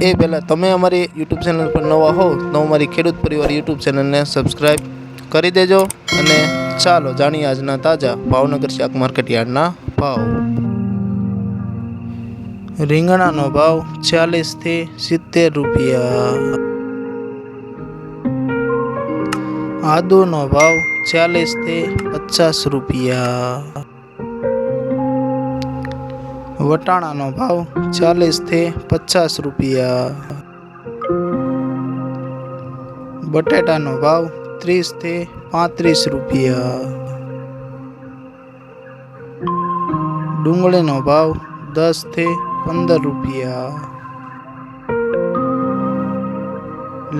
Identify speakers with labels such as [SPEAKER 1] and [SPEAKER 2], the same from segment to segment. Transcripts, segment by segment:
[SPEAKER 1] એ પહેલાં તમે અમારી યુટ્યુબ ચેનલ પર નવા હો તો અમારી ખેડૂત પરિવાર યુટ્યુબ ચેનલને સબસ્ક્રાઈબ કરી દેજો અને ચાલો જાણીએ આજના તાજા ભાવનગર શાક માર્કેટ યાર્ડના ભાવ. રીંગણાનો ભાવ છ્યાલીસથી સિત્તેર રૂપિયા. આદુનો ભાવ ચાલીસથી પચાસ રૂપિયા. વટાણાનો ભાવ ચાલીસથી પચાસ રૂપિયા. બટેટાનો ભાવ ત્રીસથી પાંત્રીસ રૂપિયા. ડુંગળીનો ભાવ દસથી પંદર રૂપિયા.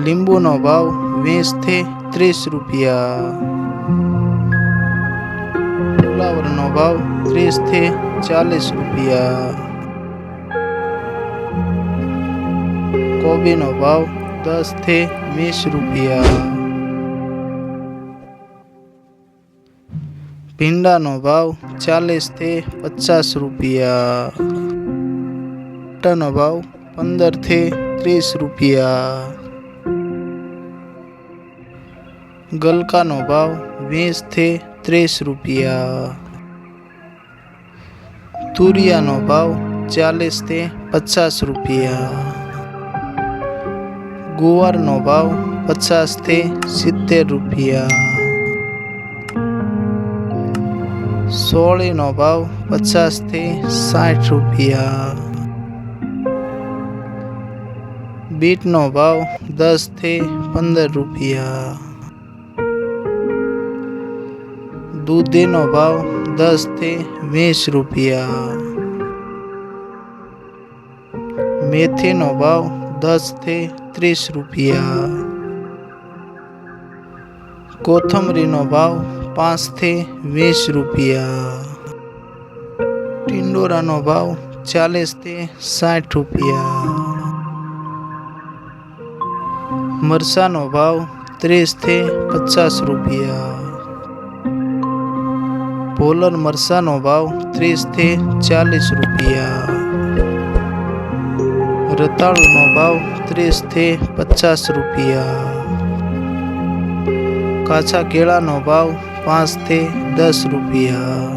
[SPEAKER 1] લીંબુનો ભાવ વીસથી ત્રીસ રૂપિયા. ફુલાવરનો ભાવ ત્રીસથી ચાલીસ રૂપિયા. કોબીનો ભાવ દસથી વીસ રૂપિયા. ભીંડાનો ભાવ ચાલીસથી પચાસ રૂપિયા. ટનો ભાવ પંદરથી ત્રીસ રૂપિયા. ગલકાનો ભાવ વીસથી ત્રીસ રૂપિયા. તુરિયાનો ભાવ ચાલીસથી પચાસ રૂપિયા. ગુવારનો ભાવ પચાસથી સિત્તેર રૂપિયા. સોળીનો ભાવ પચાસથી સાઠ રૂપિયા. બીટનો ભાવ દસથી પંદર રૂપિયા. દૂધીનો ભાવ દસથી વીસ રૂપિયા. મેથીનો ભાવ દસથી ત્રીસ રૂપિયા. કોથમરીનો ભાવ પાંચથી વીસ રૂપિયા. ટિંડોરાનો ભાવ ચાલીસથી સાઠ રૂપિયા. મરસાનો ભાવ ત્રીસથી પચાસ રૂપિયા. પોલર મરસાનો ભાવ ત્રીસથી ચાલીસ રૂપિયા. રતાળુનો ભાવ ત્રીસથી પચાસ રૂપિયા. કાચા કેળાનો ભાવ પાંચથી દસ રૂપિયા.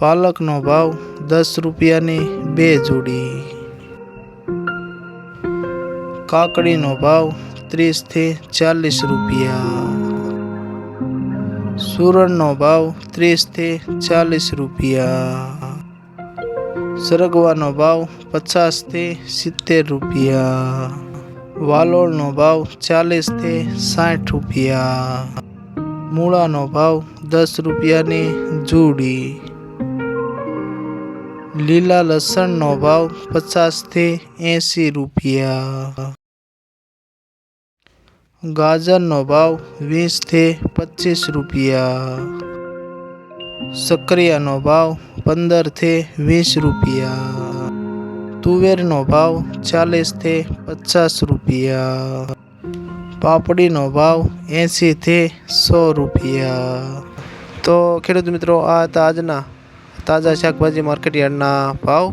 [SPEAKER 1] પાલકનો ભાવ દસ રૂપિયાની બે જોડી. કાકડીનો ભાવ ત્રીસથી ચાલીસ રૂપિયા. સુરણનો ભાવ ત્રીસથી ચાલીસ રૂપિયા. સરગવાનો ભાવ પચાસથી સિત્તેર રૂપિયા. વાલોળનો ભાવ ચાલીસથી સાઠ રૂપિયા. મૂળાનો ભાવ દસ રૂપિયાની જોડી. લીલા લસણનો ભાવ પચાસથી એંસી રૂપિયા. ગાજરનો ભાવ વીસથી પચીસ રૂપિયા. સક્રિયાનો ભાવ પંદરથી વીસ રૂપિયા. તુવેરનો ભાવ ચાલીસથી પચાસ રૂપિયા. પાપડીનો ભાવ એંશીથી સો રૂપિયા. તો ખેડૂત મિત્રો, આ હતા આજના તાજા શાકભાજી માર્કેટ યાર્ડના ભાવ.